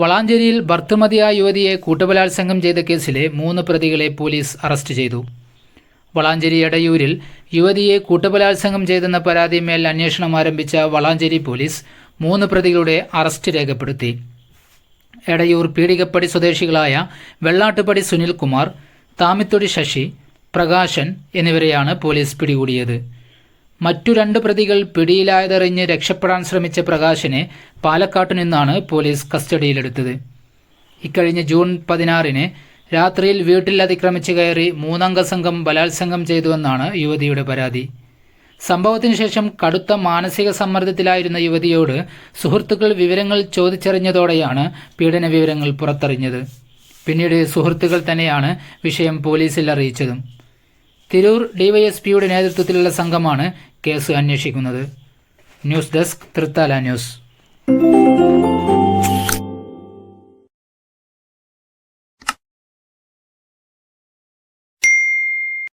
വളാഞ്ചേരിയിൽ ഭർത്തുമതിയായ യുവതിയെ കൂട്ടബലാത്സംഗം ചെയ്ത കേസിലെ മൂന്ന് പ്രതികളെ പോലീസ് അറസ്റ്റ് ചെയ്തു. വളാഞ്ചേരി എടയൂരിൽ യുവതിയെ കൂട്ടബലാത്സംഗം ചെയ്തെന്ന പരാതിമേൽ അന്വേഷണം ആരംഭിച്ച വളാഞ്ചേരി പോലീസ് മൂന്ന് പ്രതികളുടെ അറസ്റ്റ് രേഖപ്പെടുത്തി. എടയൂർ പീടികപ്പടി സ്വദേശികളായ വെള്ളാട്ടുപടി സുനിൽകുമാർ താമിത്തൊടി ശശി പ്രകാശൻ എന്നിവരെയാണ് പോലീസ് പിടികൂടിയത്. മറ്റു രണ്ട് പ്രതികൾ പിടിയിലായതറിഞ്ഞ് രക്ഷപ്പെടാൻ ശ്രമിച്ച പ്രകാശിനെ പാലക്കാട്ടു നിന്നാണ് പോലീസ് കസ്റ്റഡിയിലെടുത്തത്. ഇക്കഴിഞ്ഞ ജൂൺ പതിനാറിന് രാത്രിയിൽ വീട്ടിൽ അതിക്രമിച്ച് കയറി മൂന്നംഗ സംഘം ബലാത്സംഗം ചെയ്തുവെന്നാണ് യുവതിയുടെ പരാതി. സംഭവത്തിന് ശേഷം കടുത്ത മാനസിക സമ്മർദ്ദത്തിലായിരുന്ന യുവതിയോട് സുഹൃത്തുക്കൾ വിവരങ്ങൾ ചോദിച്ചറിഞ്ഞതോടെയാണ് പീഡന വിവരങ്ങൾ പുറത്തറിഞ്ഞത്. പിന്നീട് സുഹൃത്തുക്കൾ തന്നെയാണ് വിഷയം പോലീസിൽ അറിയിച്ചതും. തിരൂർ ഡിവൈഎസ്പിയുടെ നേതൃത്വത്തിലുള്ള സംഘമാണ് കേസ് അന്വേഷിക്കുന്നത്. News desk Thrithala news.